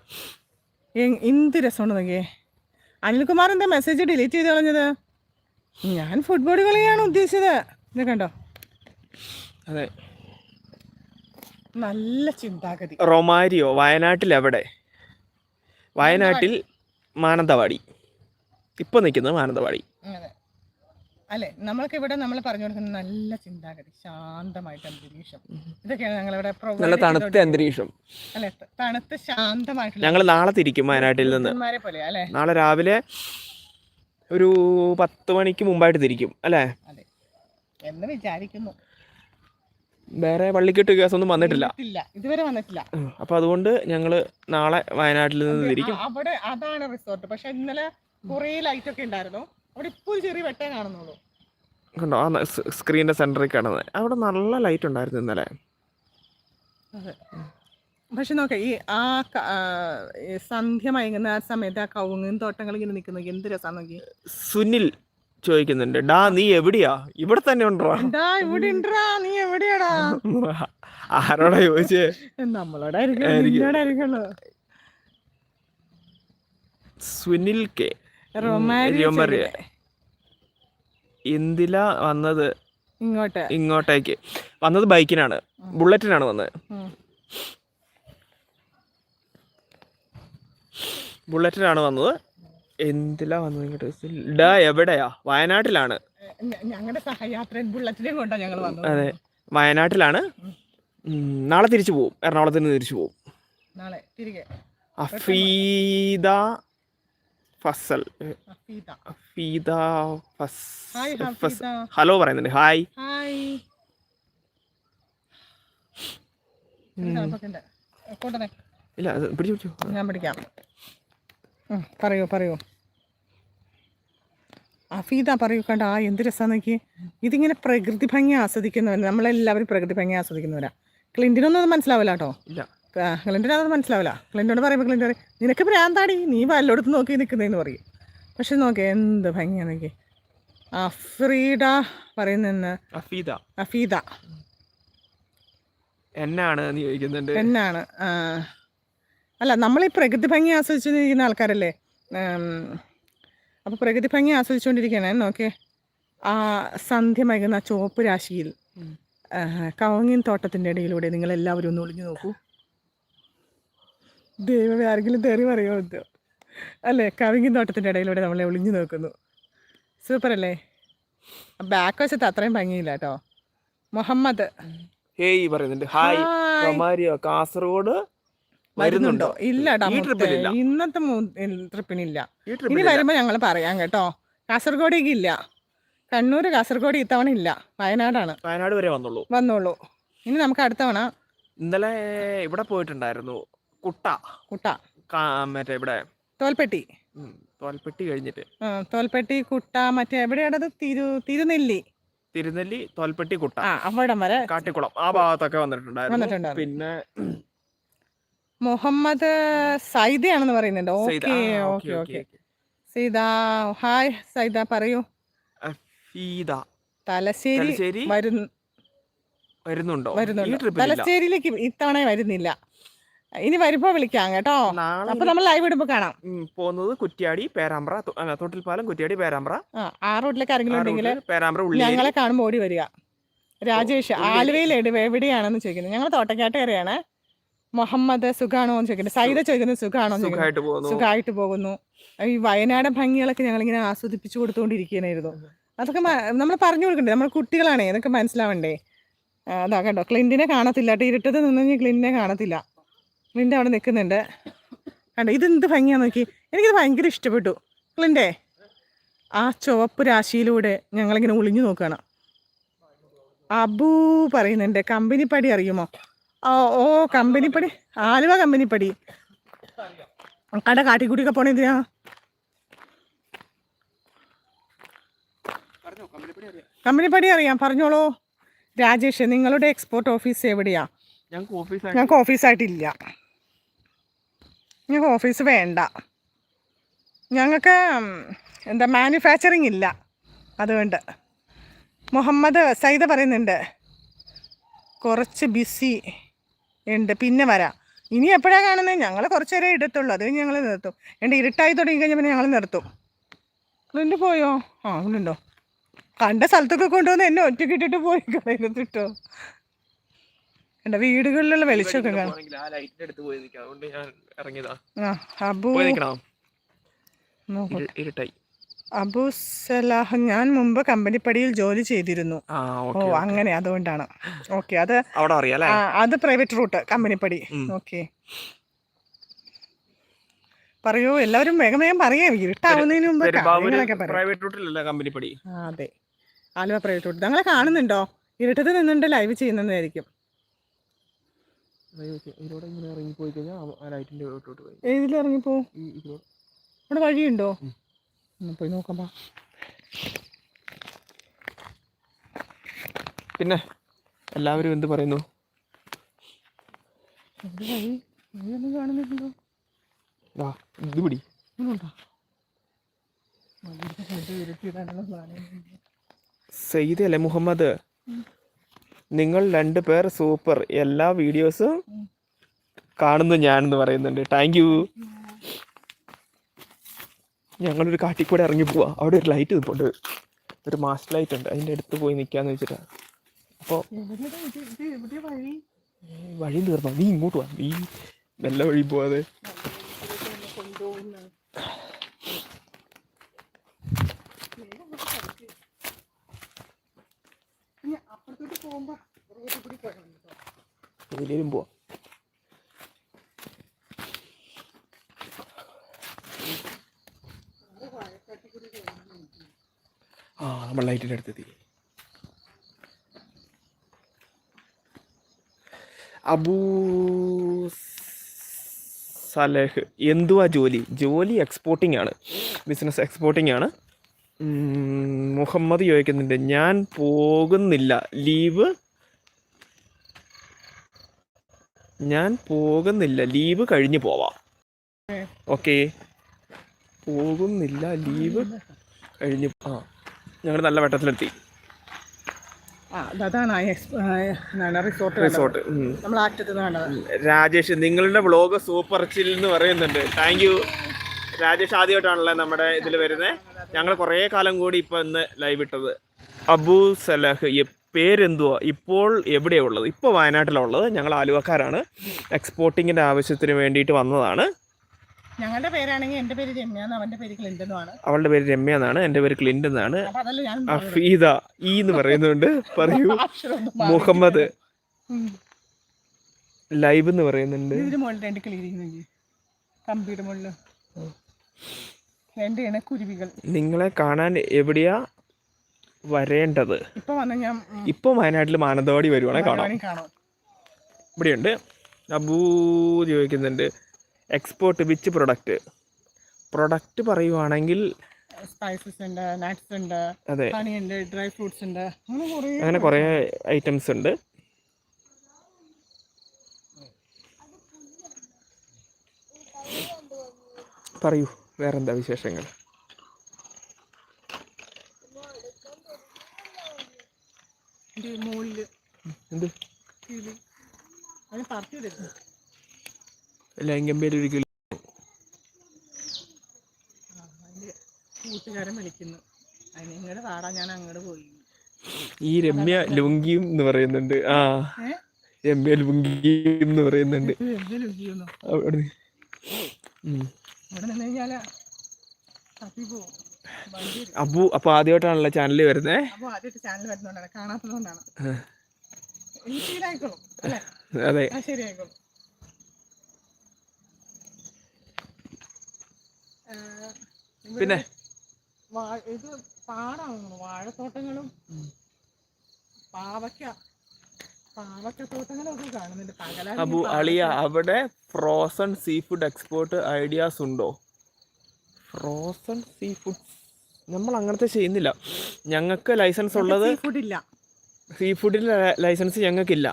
എന്ത് രസമുണ്ട് നോക്കിയേ. അനിൽകുമാർ എന്താ മെസ്സേജ് ഡിലീറ്റ് ചെയ്ത് കളഞ്ഞത്? ഞാൻ ഫുട്ബോൾ കളിയാണ് ഉദ്ദേശിച്ചത്. ഇത് കണ്ടോ? അതെ. നല്ല ചിന്താഗതി. റൊമാരിയോ വയനാട്ടിൽ എവിടെ? വയനാട്ടിൽ മാനന്തവാടി. ഇപ്പൊ നിൽക്കുന്നത് മാനന്തവാടി. അല്ലെ? നമ്മൾക്ക് ഇവിടെ നമ്മൾ പറഞ്ഞു കൊടുക്കുന്ന നല്ല ചിന്താഗതി. ശാന്തമായിട്ട് അന്തരീക്ഷം. ഇതൊക്കെയാണ് ഞങ്ങളിവിടെ ഇവിടെ നല്ല തണുത്ത അന്തരീക്ഷം. അല്ലെ? തണുത്ത ശാന്തമായിട്ടുള്ള ഞങ്ങൾ നാളെ തിരിക്കും വയനാട്ടിൽ നിന്ന്. പോലെ അല്ലെ? നാളെ രാവിലെ ഒരു പത്ത് മണിക്ക് മുമ്പായിട്ട് തിരിക്കും അല്ലേ? എന്ന് വിചാരിക്കുന്നു. വേറെ പള്ളിക്കെട്ട് കേസൊന്നും വന്നിട്ടില്ല. ഇതുവരെ വന്നിട്ടില്ല. അപ്പൊ അതുകൊണ്ട് ഞങ്ങൾ നാളെ വയനാട്ടിൽ നിന്ന് തിരിക്കും. അവിടെ അതാണ് റിസോർട്ട്. പക്ഷെ ഇന്നലെ കുറേ ലൈറ്റ് ഒക്കെ ഉണ്ടായിരുന്നു. അവിടെ ഇപ്പോൾ ചെറിയ വെട്ടേ കാണുന്നുള്ളൂ. കണ്ടോ ആ സ്ക്രീനിന്റെ സെന്ററിൽ കാണുന്നത് അവിടെ നല്ല ലൈറ്റ് ഉണ്ടായിരുന്നു ഇന്നലെ. പക്ഷെ നോക്കേ ഈ ആ സന്ധ്യ മയങ്ങുന്ന ആ സമയത്ത് ആ കവുങ്ങും തോട്ടങ്ങൾ ഇങ്ങനെ നിൽക്കുന്ന എന്ത് രസമാണ് നോക്കി. സുനിൽ ചോദിക്കുന്നുണ്ട്. ഡാ നീ എവിടെയാ? ഇവിടെ തന്നെ ഉണ്ടോ? ഇവിടെ നീ എവിടെയാടാ? *laughs* ആരോടാ ചോദിച്ചേ? നമ്മളോടായിരിക്കും. സുനിൽ കെ. എന്തില വന്നത്? ഇങ്ങോട്ട്. ഇങ്ങോട്ടേക്ക്. വന്നത് ബൈക്കിനാണ്. ബുള്ളറ്റിനാണ് വന്നത്. ബുള്ളറ്റിനാണ് വന്നത്. എന്തിലാ വന്നു ഇങ്ങോട്ട്? ഡാ എവിടെയാ? വയനാട്ടിലാണ്. ഞങ്ങളുടെ സഹയാത്രൻ ബുള്ളറ്റിനെയും കൊണ്ടാ ഞങ്ങൾ വന്നത്. അതെ. വയനാട്ടിലാണ്. നാളെ തിരിച്ചു പോവും. എറണാകുളത്ത് നിന്ന് തിരിച്ചു പോവും. നാളെ തിരികെ. അഫീദ ഫസൽ. അഫീദ. ഫസ് ഹായ് ഫസ് ഹഫീദ ഹലോ പറയുന്നുണ്ട്. ഹായ്. ഇല്ല പിടിച്ചു പിടിച്ചു ഞാൻ പിടിക്കാം. പറയൂ പറയോ. അഫീദ പറയൂ കണ്ട? ആ എന്ത് രസമാന്ന് നോക്കി ഇതിങ്ങനെ പ്രകൃതി ഭംഗി ആസ്വദിക്കുന്നവർ നമ്മളെല്ലാവരും പ്രകൃതി ഭംഗി ആസ്വദിക്കുന്നവരാ. ക്ലിന്റിനൊന്നും അത് മനസ്സിലാവില്ല കേട്ടോ. ഇല്ല. ക്ലിന്റിന് അത് മനസ്സിലാവില്ല. ക്ലിന്റോട് പറയുമ്പോൾ ക്ലിന്റ് പറയും നിനക്ക് പ്രാന്താടി നീ വല്ലയിടത്ത് നോക്കി നിൽക്കുന്നതെന്ന് പറയും. പക്ഷെ നോക്കി എന്ത് ഭംഗിയാ നോക്കി അഫ്രീഡ പറയുന്നെന്ന് അഫീദ. അഫീദ. എന്നാണ് എന്നാണ് ആ. അല്ല നമ്മൾ ഈ പ്രകൃതി ഭംഗി ആസ്വദിച്ചുകൊണ്ടിരിക്കുന്ന ആൾക്കാരല്ലേ? അപ്പോൾ പ്രകൃതി ഭംഗി ആസ്വദിച്ചുകൊണ്ടിരിക്കുകയാണ് നോക്കേ ആ സന്ധ്യ മയങ്ങുന്ന ആ ചുവപ്പ് രാശിയിൽ കവങ്ങിൻ തോട്ടത്തിന്റെ ഇടയിലൂടെ നിങ്ങൾ എല്ലാവരും ഒന്ന് ഒളിഞ്ഞു നോക്കൂ. ദൈവമേ ആരെങ്കിലും തെറി പറയുമോ എന്തോ അല്ലേ കവിങ്ങിൻ തോട്ടത്തിന്റെ ഇടയിലൂടെ നമ്മളെ ഒളിഞ്ഞു നോക്കുന്നു. സൂപ്പർ അല്ലേ ബാക്ക് വശത്ത് അത്രയും ഭംഗിയില്ല കേട്ടോ. മുഹമ്മദ്. ഹേയ് പറയുന്നുണ്ട്. ഹായ്. കാസർഗോഡ് വരുന്നുണ്ടോ? ഇല്ല ഇല്ലടാ ഈ ട്രിപ്പിലില്ല. ഇന്നത്തെ ട്രിപ്പിനില്ല ഇനി വരുമ്പോ ഞങ്ങൾ പറയാം കേട്ടോ. കാസർഗോഡേക്ക് ഇല്ല. കണ്ണൂർ കാസർഗോഡ് ഇത്തവണ ഇല്ല. വയനാടാണ്. വയനാട് വരെ വന്നുള്ളൂ വന്നോളൂ. ഇനി നമുക്ക് അടുത്തവണ ഇന്നലെ ഇവിടെ പോയിട്ടുണ്ടായിരുന്നു. കുട്ട. കുട്ട. മറ്റേ ഇവിടെ. തോൽപ്പെട്ടി. തോൽപ്പെട്ടി കഴിഞ്ഞിട്ട്. തോൽപ്പെട്ടി കുട്ട മറ്റേ എവിടെയാണത് തിരു തിരുനെല്ലി. തിരുനെല്ലി തോൽപ്പെട്ടി കുട്ട. അവിടം വരെ കാട്ടിക്കുളം. ആ ഭാഗത്തൊക്കെ വന്നിട്ടുണ്ടായിരുന്നു. പിന്നെ മുഹമ്മദ് സൈദയാണെന്ന് പറയുന്നുണ്ട്. Okay okay okay. Saida hi Saida പറയൂ. തലശ്ശേരി വരുന്നുണ്ടോ? തലശ്ശേരിയിലേക്ക് ഇത്തവണ വരുന്നില്ല. ഇനി വരുമ്പോ വിളിക്കാം കേട്ടോ. അപ്പൊ നമ്മൾ ലൈവ് ഇടുമ്പോ കാണാം. പോകുന്നത് കുറ്റ്യാടി പേരാമ്പ്ര തൊട്ടിൽപാലം കുറ്റിയാടി തൊട്ടിൽപ്പാലം കുറ്റ്യാടി പേരാമ്പ്ര. ആ റോഡിലേക്ക് ആരെങ്കിലും ഉണ്ടെങ്കിൽ പേരാമ്പ്ര ഞങ്ങളെ കാണുമ്പോൾ ഓടി വരിക. രാജേഷ് ആലുവയിലെ ആലുവയിൽ എവിടെ എവിടെയാണെന്ന് ചോദിക്കുന്നത് ഞങ്ങൾ തോട്ടക്കാട്ടുകരയാണ് മുഹമ്മദ് സുഖാണോ എന്ന് ചോദിക്കുന്നത് സൈദ ചോദിക്കുന്നത് സുഖാണോ സുഖമായിട്ട് പോകുന്നു. ഈ വയനാട് ഭംഗികളൊക്കെ ഞങ്ങളിങ്ങനെ ആസ്വദിപ്പിച്ചു കൊടുത്തുകൊണ്ടിരിക്കുകയായിരുന്നു അതൊക്കെ നമ്മൾ പറഞ്ഞു കൊടുക്കണ്ടേ? നമ്മൾ കുട്ടികളാണേ അതൊക്കെ മനസ്സിലാവണ്ടേ? അതാ കേട്ടോ ക്ലിന്റിനെ കാണത്തില്ല. കേട്ടോ ഇരുട്ടത്ത് നിന്ന് കഴിഞ്ഞാൽ ക്ലിന്റിനെ കാണത്തില്ല. ക്ലിന്റ് അവിടെ നിൽക്കുന്നുണ്ട്. കണ്ടോ ഇതെന്ത് ഭംഗിയാന്ന് നോക്കി. എനിക്കിത് ഭയങ്കര ഇഷ്ടപ്പെട്ടു. ക്ലിന്റെ ആ ചുവപ്പ് രാശിയിലൂടെ ഞങ്ങളിങ്ങനെ ഒളിഞ്ഞു നോക്കുകയാണ് അബൂ പറയുന്നുണ്ട് കമ്പനിപ്പടി അറിയുമോ? ഓ കമ്പനിപ്പടി. ആലുവ കമ്പനിപ്പടി. കട കാട്ടിക്കൂടിയൊക്കെ പോണേ ഇതിനാ കമ്പനിപ്പടി അറിയാം. പറഞ്ഞോളൂ. രാജേഷ് നിങ്ങളുടെ എക്സ്പോർട്ട് ഓഫീസ് എവിടെയാ? ഞങ്ങൾക്ക് ഓഫീസായിട്ടില്ല ഞങ്ങൾക്ക് ഓഫീസ് വേണ്ട. ഞങ്ങൾക്ക് എന്താ മാനുഫാക്ചറിങ് ഇല്ല. അതുകൊണ്ട്. മുഹമ്മദ് സൈദ പറയുന്നുണ്ട്. കുറച്ച് ബിസി ഉണ്ട്. പിന്നെ വരാം. ഇനി എപ്പോഴാണ് കാണുന്നത്? ഞങ്ങൾ കുറച്ച് നേരം ഇടത്തുള്ളൂ. അത് കഴിഞ്ഞ് ഞങ്ങൾ നിർത്തും. എന്റെ ഇരുട്ടായി തുടങ്ങി കഴിഞ്ഞാൽ പിന്നെ ഞങ്ങൾ നിർത്തും. ക്ലിന്റ് പോയോ? ആ ഉണ്ടോ കണ്ട സ്ഥലത്തൊക്കെ കൊണ്ടുവന്ന് എന്നെ ഒറ്റക്കിട്ടിട്ട് പോയി കളയുന്നിട്ടോ എന്റെ വീടുകളിലുള്ള വെളിച്ചമൊക്കെ കാണാം. ആ അബു. ഇരുട്ടായി. അബു സലാഹ് ഞാൻ മുമ്പ് കമ്പനിപ്പടിയിൽ ജോലി ചെയ്തിരുന്നു. ആ ഓ അങ്ങനെ അതുകൊണ്ടാണ്. ഓക്കെ അത് അവിടെ അറിയാം അല്ലേ? അത് പ്രൈവറ്റ് റൂട്ട് കമ്പനിപ്പടി. ഓക്കെ. പറയൂ എല്ലാവരും വേഗം വേഗം പറയാം ഇരുട്ടാവുന്നതിന് മുമ്പ് കാര്യങ്ങളൊക്കെ പറയാം. അതെ. Aluva private route. ഞങ്ങളെ കാണുന്നുണ്ടോ? ഇരുട്ടത്ത് നിന്നുണ്ട് ലൈവ് ചെയ്യുന്നതായിരിക്കും. ഇതിലിറങ്ങിപ്പോ ഇവിടെ വഴിയുണ്ടോ. ഒന്ന് പോയി നോക്കാം പാ പിന്നെ എല്ലാവരും എന്ത് പറയുന്നു? കാണുന്നില്ലല്ലോ. വാ ഇത് പിടി. സെയ്ദ് അല്ലേ മുഹമ്മദ്? നിങ്ങൾ രണ്ട് പേർ സൂപ്പർ. എല്ലാ വീഡിയോസും കാണുന്നു ഞാനെന്ന് പറയുന്നുണ്ട്. Thank you. ഞങ്ങളൊരു കാട്ടിൽ കൂടെ ഇറങ്ങി പോവാ. അവിടെ ഒരു ലൈറ്റ് നിൽപ്പുണ്ട് ഒരു മാസ്റ്റ് ലൈറ്റ് ഉണ്ട്. അതിന്റെ അടുത്ത് പോയി നിൽക്കാന്ന് വെച്ചിട്ടാ. അപ്പോൾ വഴി തീർന്നോ? നീ ഇങ്ങോട്ട് വാ. നീ നല്ല വഴി പോവാതെ. ഇതിലും ഇനി അപ്പുറത്തോട്ട് പോകുമ്പോ റോഡിൽ കൂടി പോയാൽ മതി കേട്ടോ. ഇതിലേലും പോവാ ആ നമ്മൾ ലൈറ്റിന്റെ അടുത്തെത്തി. അബൂ സലഹ്. എന്തുവാ ജോലി? ജോലി എക്സ്പോർട്ടിംഗ് ആണ്. ബിസിനസ് എക്സ്പോർട്ടിംഗ് ആണ്. മുഹമ്മദ് ചോദിക്കുന്നുണ്ട് ഞാൻ പോകുന്നില്ല. ലീവ്? ഞാൻ പോകുന്നില്ല. ലീവ് കഴിഞ്ഞ് പോവാം. ഓക്കെ പോകുന്നില്ല. ലീവ് കഴിഞ്ഞ് ആ. ഞങ്ങൾ നല്ല വെട്ടത്തിലെത്തി. അതാണ് എന്താണ് റിസോർട്ട് റിസോർട്ട് നമ്മൾ ആറ്റത്ത് രാജേഷ് നിങ്ങളുടെ വ്ളോഗ് സൂപ്പർ ചിൽ എന്ന് പറയുന്നുണ്ട്. താങ്ക് യു രാജേഷ് ആദ്യമായിട്ടാണല്ലേ നമ്മുടെ ഇതിൽ വരുന്നത് ഞങ്ങൾ കുറേ കാലം കൂടി ഇപ്പൊ ഇന്ന് ലൈവ് ഇട്ടത്. അബു സലഹ് പേരെന്തുവാ? ഇപ്പോൾ എവിടെയാണ് ഉള്ളത്? ഇപ്പോൾ വയനാട്ടിലുള്ളത് ഞങ്ങൾ ആലുവക്കാരാണ്. എക്സ്പോർട്ടിങ്ങിന്റെ ആവശ്യത്തിന് വേണ്ടിയിട്ട് വന്നതാണ്. ഞങ്ങളുടെ പേരാണെങ്കിൽ എന്റെ പേര് രമ്യാന്ന് അവന്റെ പേര് ക്ലിന്റനുമാണ് അവളുടെ പേര് രമ്യ എന്നാണ് എന്റെ പേര് ക്ലിൻഡ് എന്നാണ്. അഫീദ ഈ എന്ന് പറയുന്നുണ്ട് പറയൂ. *laughs* മുഹമ്മദ്. ലൈവ് എന്ന് പറയുന്നുണ്ട്. ഇതിന് മുകളിൽ രണ്ട് കിളിയിരിക്കുന്നെങ്കിൽ കമ്പിയുടെ മുകളിൽ രണ്ട് ഇണക്കുരുവികൾ. നിങ്ങളെ കാണാൻ എവിടെയാ വരേണ്ടത്? ഇപ്പൊ വന്ന ഞാൻ ഇപ്പൊ വയനാട്ടിൽ മാനന്തവാടി വരുവാണെങ്കിൽ കാണാം. ഇവിടെയുണ്ട്. അബൂ ചോദിക്കുന്നുണ്ട്. എക്സ്പോർട്ട് വിച്ച് പ്രൊഡക്റ്റ് പ്രൊഡക്റ്റ് പറയുവാണെങ്കിൽ സ്പൈസസ് ഉണ്ട് നട്ട്സ് ഉണ്ട് അതെ. ഉണ്ട് ഡ്രൈ ഫ്രൂട്ട്സ് ഉണ്ട് അങ്ങനെ കുറേ ഐറ്റംസ് ഉണ്ട്. പറയൂ വേറെന്താ വിശേഷങ്ങൾ? എന്ത്? കിളി അതിന് പറത്തി വരുന്നു ലങ്കമ്പേര് ഒരു കിളി അതിന്റെ കൂട്ടുകാരൻ വിളിക്കുന്നു. അതിന് ഇങ്ങോട്ട് വാടാ ഞാൻ അങ്ങോട്ട് പോയി. ഈ രമ്യ ലുങ്കിയും എന്ന് പറയുന്നുണ്ട്. ആ? രമ്യ ലുങ്കിയും എന്ന് പറയുന്നുണ്ട്. ഇത് അപ്പൊ ആദ്യമായിട്ടാണല്ലോ അവിടെ വരുന്നേ? തപ്പി പോവും വണ്ടി വരും. അബു അപ്പൊ ആദ്യമായിട്ടാണല്ലോ ചാനലിൽ വരുന്നത് അപ്പൊ ആദ്യമായിട്ട് ചാനൽ വരുന്നോണ്ടാണ് കാണാത്തതുകൊണ്ടാണ് എനിക്ക് ശരിയായിക്കോളും അല്ലേ അതെ ആ ശരിയായിക്കോളും ആ, ഇവിടെ പിന്നെ? ഇത് പാടാണ്? വാഴത്തോട്ടങ്ങളും പാവയ്ക്ക അബു അളിയ അവിടെ frozen seafood export ideas ഉണ്ടോ? ഫ്രോസൺ സീ ഫുഡ് നമ്മൾ അങ്ങനത്തെ ചെയ്യുന്നില്ല. ഞങ്ങൾക്ക് ലൈസൻസ് ഉള്ളത് സീ ഫുഡിന്റെ ലൈസൻസ് ഞങ്ങൾക്കില്ല.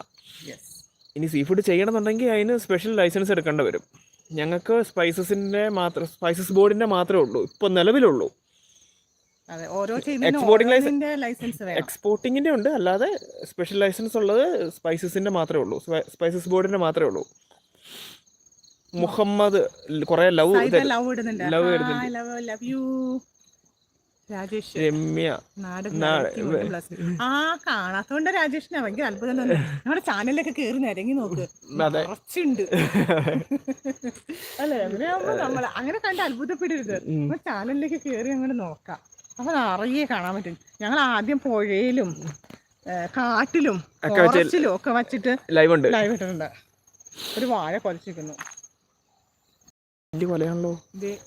ഇനി സീ ഫുഡ് ചെയ്യണമെന്നുണ്ടെങ്കിൽ അതിന് സ്പെഷ്യൽ ലൈസൻസ് എടുക്കേണ്ടി വരും. ഞങ്ങൾക്ക് സ്പൈസസിന്റെ മാത്രം സ്പൈസസ് ബോർഡിന്റെ മാത്രമേ ഉള്ളൂ. ഇപ്പൊ നിലവിലുള്ളൂ. ചെയ്യുന്നതിന്റെ ലൈസൻസ് എക്സ്പോർട്ടിങ്ങിന്റെ ഉണ്ട് അല്ലാതെ സ്പെഷ്യൽ ലൈസൻസ് ഉള്ളത് സ്പൈസസിന്റെ മാത്രമേ ഉള്ളൂ. സ്പൈസസ് ബോർഡിന്റെ മാത്രമേ ഉള്ളൂ. മുഹമ്മദ് കുറേ love love. Love love you Rajesh Ramya. ആ കാണാത്തോണ്ട് രാജേഷിന് ഭയങ്കര അത്ഭുതം തന്നെ. നമ്മുടെ ചാനലിലൊക്കെ കേറി നിരങ്ങി നോക്ക്. കുറച്ചുണ്ട്. അല്ലെ? അങ്ങനെയാവുമ്പോ നമ്മൾ അങ്ങനെ കണ്ട് അത്ഭുതപ്പെടരുത്. നമ്മുടെ ചാനലിലേക്ക് കേറി അങ്ങോട്ട് നോക്കാം. അപ്പൊ നിറയെ കാണാൻ പറ്റും. ഞങ്ങൾ ആദ്യം പുഴയിലും കാട്ടിലും ഫോറസ്റ്റിലും ഒക്കെ വെച്ചിട്ട് ലൈവ് ഉണ്ട്. ലൈവ് ഇട്ടിട്ടുണ്ട്. ഒരു വാഴ കൊലച്ചിരിക്കുന്നു.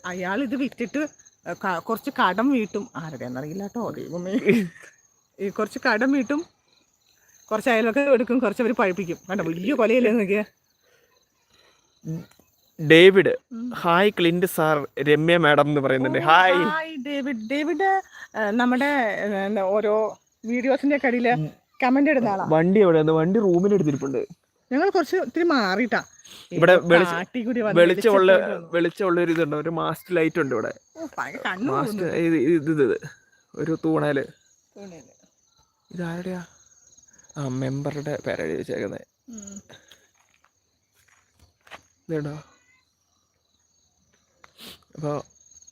അയാൾ ഇത് വിറ്റിട്ട് കുറച്ച് കടം വീട്ടും. ആരുടെയാണെന്നറിയില്ല കേട്ടോ. ദൈവമേ. ഈ കുറച്ച് കടം വീട്ടും. കുറച്ച് അയലൊക്കെ എടുക്കും കുറച്ച് അവർ പഴിപ്പിക്കും. വേണ്ട വലിയ കൊലയില്ലേ നോക്കിയ. ഡേവിഡ്. ഹായ് ക്ലിൻഡ് സാർ. രമ്യ മാഡം എന്ന് പറയുന്നുണ്ട്. ഹായ്. Hi David. ഡേവിഡ് നമ്മുടെ ഓരോ വീഡിയോസിന്റെ കടയിൽ കമന്റ് ഇടുന്ന ആളാ. വണ്ടി എവിടെയാണ് വണ്ടി റൂമിൽ എടുത്തിരിപ്പുണ്ട്. ഞങ്ങൾ കുറച്ച് ഒത്തിരി മാറിയിട്ടാ. ഇവിടെ വെളിച്ചമുള്ള വെളിച്ചമുള്ള ഒരു ഇതുണ്ട്. ഒരു മാസ്റ്റ് ലൈറ്റ് ഉണ്ട് ഇവിടെ. മാസ്റ്റ് ഇത് ഇത് ഒരു തൂണേൽ. ഇതാരുടെയാ? ആ മെമ്പറുടെ പേരെഴുതി വെച്ചേക്കുന്നത് ഉം. ഇതുണ്ടോ അപ്പോൾ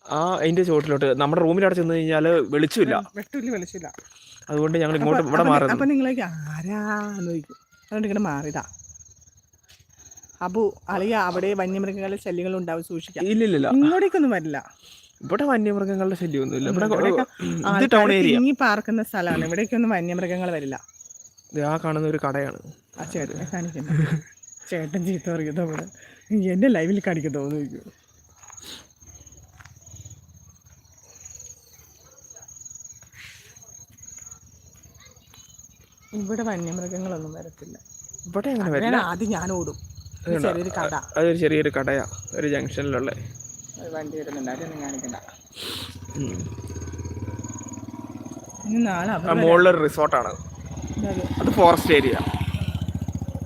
ആ അതിന്റെ ചുവട്ടിലോട്ട് നമ്മുടെ റൂമിൽ അവിടെ ചെന്ന് കഴിഞ്ഞാൽ വെളിച്ചില്ല വെളിച്ചില്ല അതുകൊണ്ട് ഞങ്ങൾ ഇങ്ങോട്ട് ഇവിടെ മാറി അപ്പൊ നിങ്ങളേക്ക് ആരാന്ന് ചോദിക്കും. അതുകൊണ്ട് ഇങ്ങനെ മാറിയതാ. അബു അളിയ അവിടെ വന്യമൃഗങ്ങളുടെ ശല്യങ്ങൾ ഉണ്ടാവും സൂക്ഷിക്കാം. ഇല്ലില്ല ഇങ്ങോട്ടേക്കൊന്നും വരില്ല. ഇവിടെ വന്യമൃഗങ്ങളുടെ ശല്യമൊന്നുമില്ല. ഇവിടെ ടൗൺ ഏരിയ. തിങ്ങി പാർക്കുന്ന സ്ഥലമാണ്. ഇവിടേക്കൊന്നും വന്യമൃഗങ്ങൾ വരില്ല. ആ കാണുന്ന ഒരു കടയാണ്. ആ ചേട്ടനെ കാണിക്കുന്നു ചേട്ടൻ ചീത്ത പറയുന്നത് ഇവിടെ. എന്റെ ലൈവിൽ കാണിക്കാൻ തോന്നുന്നു. ഇവിടെ വന്യമൃഗങ്ങളൊന്നും വരത്തില്ല. ഇവിടെ ആദ്യം ഞാൻ ഓടും. അതൊരു ചെറിയൊരു കടയാ ഒരു ജംഗ്ഷനിലുള്ള. വണ്ടി വരുന്നുണ്ട് അതൊന്നും കാണിക്കണ്ട. മുകളിലൊരു റിസോർട്ടാണ്. അത്. Forest area